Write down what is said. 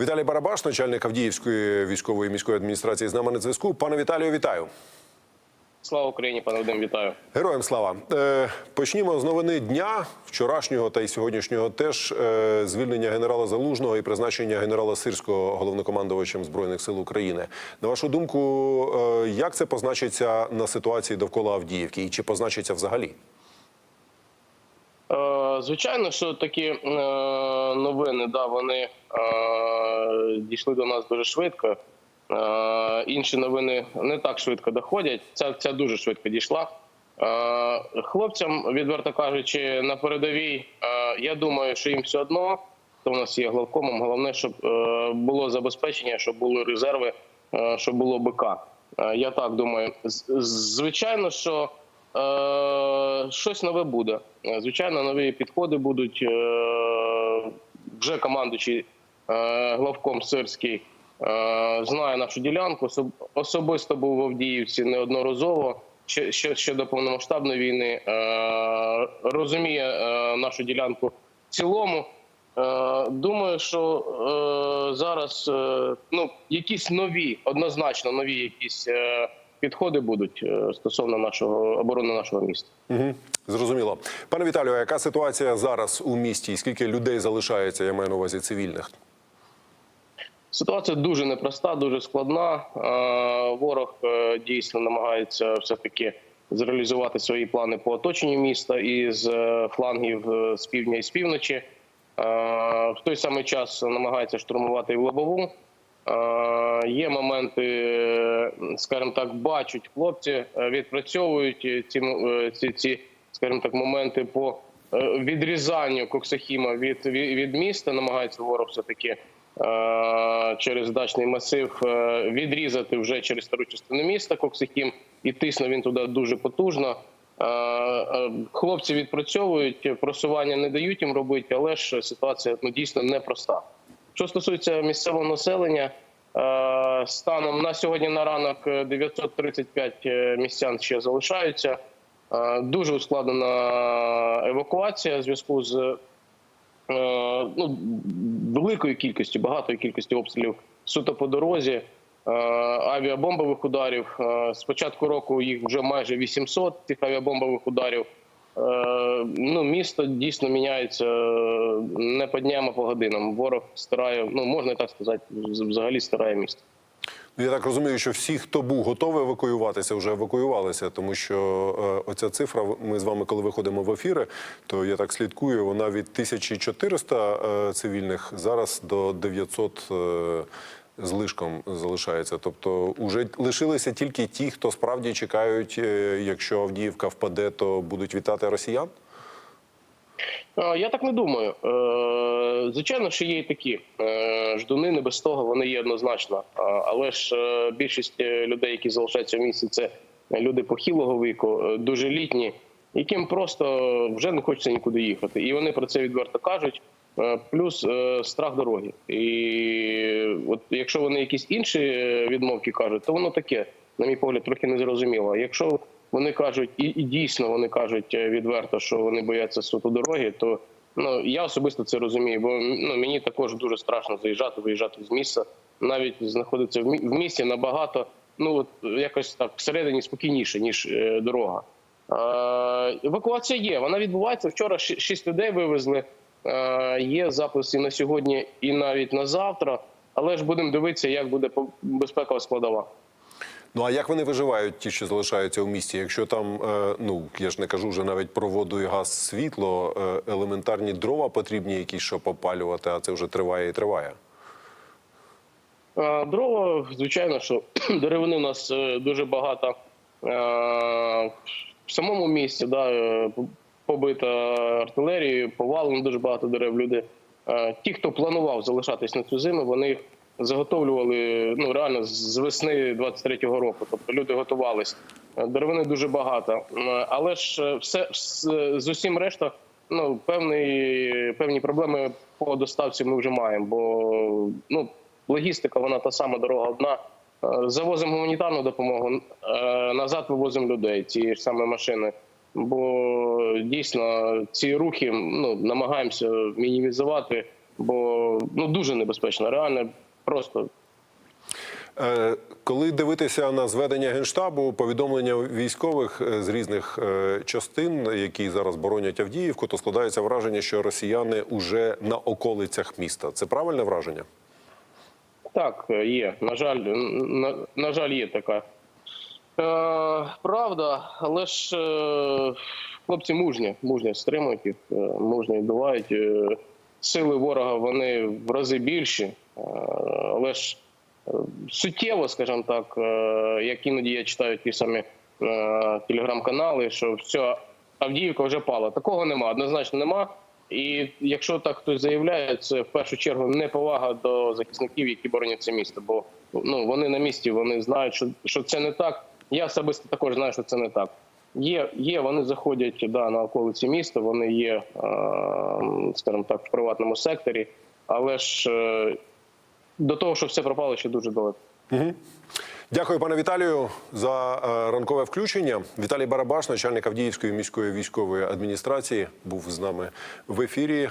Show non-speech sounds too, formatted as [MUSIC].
Віталій Барабаш, начальник Авдіївської військової міської адміністрації, з нами на зв'язку. Пане Віталію, вітаю. Слава Україні, пане Вадим, вітаю. Героям слава. Е, почнімо з новини дня вчорашнього та й сьогоднішнього. Теж е, звільнення генерала Залужного і призначення генерала Сирського головнокомандувачем збройних сил України. На вашу думку, е, як це позначиться на ситуації довкола Авдіївки, і чи позначиться взагалі? Звичайно, що такі е, новини, да, вони е, дійшли до нас дуже швидко. Е, Інші новини не так швидко доходять. Ця, ця дуже швидко дійшла. Хлопцям, відверто кажучи, на передовій, я думаю, що їм все одно, хто у нас є главкомом, головне, щоб було забезпечення, щоб були резерви, щоб було БК. Я так думаю. Звичайно, що щось нове буде. Е, Звичайно, нові підходи будуть. Е, вже командуючий е, главком Сирський е, знає нашу ділянку. Особисто був в Авдіївці неодноразово. Ще, ще, ще до повномасштабної війни е, розуміє е, нашу ділянку в цілому. Е, Думаю, що е, зараз е, ну якісь нові, однозначно нові якісь е, підходи будуть е, стосовно нашого оборони нашого міста. Угу. Зрозуміло. Пане Віталію, яка ситуація зараз у місті? І скільки людей залишається? Я маю на увазі цивільних? Ситуація дуже непроста, дуже складна. Е, Ворог е, дійсно намагається все таки зреалізувати свої плани по оточенню міста із флангів з півдня і з півночі. В той самий час намагається штурмувати і в лобову. Е, Є моменти, скажімо так, бачать хлопці, е, відпрацьовують ці, е, ці, ці скажімо так, моменти по відрізанню Коксахіма від, від, міста. Намагається ворог все таки через дачний масив відрізати вже через стару частину міста Коксахім, і тисне він туди дуже потужно. Хлопці відпрацьовують, просування не дають їм робити, але ж ситуація ну, дійсно непроста. Що стосується місцевого населення, е, станом на сьогодні на ранок е, 935 містян ще залишаються. Е, Дуже ускладнена евакуація в зв'язку з е, ну, великою кількістю, багатою кількістю обстрілів суто по дорозі, е, авіабомбових ударів. Е, З початку року їх вже майже 800 цих авіабомбових ударів. Е, Ну, місто дійсно міняється е, не по дням, а по годинам. Ворог старає, ну можна так сказати, взагалі старає місто. Ну, Я так розумію, що всі, хто був готовий евакуюватися, вже евакуювалися, тому що е, оця цифра, ми з вами, коли виходимо в ефіри, то я так слідкую, вона від 1400 е, цивільних зараз до 900 е, з лишком залишається. Тобто, вже лишилися тільки ті, хто справді чекають, е, якщо Авдіївка впаде, то будуть вітати росіян. Е, Я так не думаю. Е, Звичайно, що є і такі ждуни, не без того вони є однозначно. Але ж більшість людей, які залишаються в місті, це люди похилого віку, дуже літні, яким просто вже не хочеться нікуди їхати. І вони про це відверто кажуть. Е, Плюс е, страх дороги. І от якщо вони якісь інші е, відмовки кажуть, то воно таке, на мій погляд, трохи незрозуміло. Якщо вони кажуть, і, і дійсно вони кажуть відверто, що вони бояться суто дороги, то ну я особисто це розумію, бо ну мені також дуже страшно заїжджати, виїжджати з міста, навіть знаходитися в мі- в місті набагато ну от якось так всередині спокійніше ніж е, дорога. Евакуація є, вона відбувається. Вчора ші- шість людей вивезли. Е, є записи на сьогодні і навіть на завтра. Але ж будемо дивитися, як буде безпекова складова. Ну а як вони виживають, ті, що залишаються у місті? Якщо там, е, ну я ж не кажу вже навіть про воду і газ, світло, е, елементарні дрова потрібні, якісь щоб опалювати, а це вже триває і триває. Дрова, звичайно, що [CLEARS THROAT] деревини у нас дуже багато в самому місті, да, побита артилерією, повалено дуже багато дерев. Люди, е, ті, хто планував залишатись на цю зиму, вони заготовлювали ну реально з весни 23-го року. Тобто люди готувалися. Е, Деревини дуже багато, але ж е, все з- усім решта. Ну, певні, певні проблеми по доставці ми вже маємо, бо ну логістика, вона та сама дорога одна. Завозимо гуманітарну допомогу, назад вивозимо людей, ці ж саме машини. Бо дійсно ці рухи ну, намагаємося мінімізувати бо ну дуже небезпечно. Реально просто Е, Коли дивитися на зведення генштабу, повідомлення військових е, з різних е, частин, які зараз боронять Авдіївку, то складається враження, що росіяни уже на околицях міста. Це правильне враження? Так, є. На жаль, на, на жаль, є така правда, але ж е, хлопці мужні, мужні стримують їх, е, мужні відбувають. Е, сили ворога вони в рази більші, е, але ж е, суттєво, скажімо так, е, як іноді я читаю ті самі е, телеграм-канали, що все, Авдіївка вже пала. Такого нема, однозначно нема. І якщо так хтось заявляє, це в першу чергу неповага до захисників, які боронять це місто. Бо ну вони на місці, вони знають, що, що це не так. Я особисто також знаю, що це не так. Є, є, вони заходять да, на околиці міста, вони є, е, скажімо так, в приватному секторі, але ж е, до того, що все пропало, ще дуже далеко. Дякую, пане Віталію, за е, ранкове включення. Віталій Барабаш, начальник Авдіївської міської військової адміністрації, був з нами в ефірі.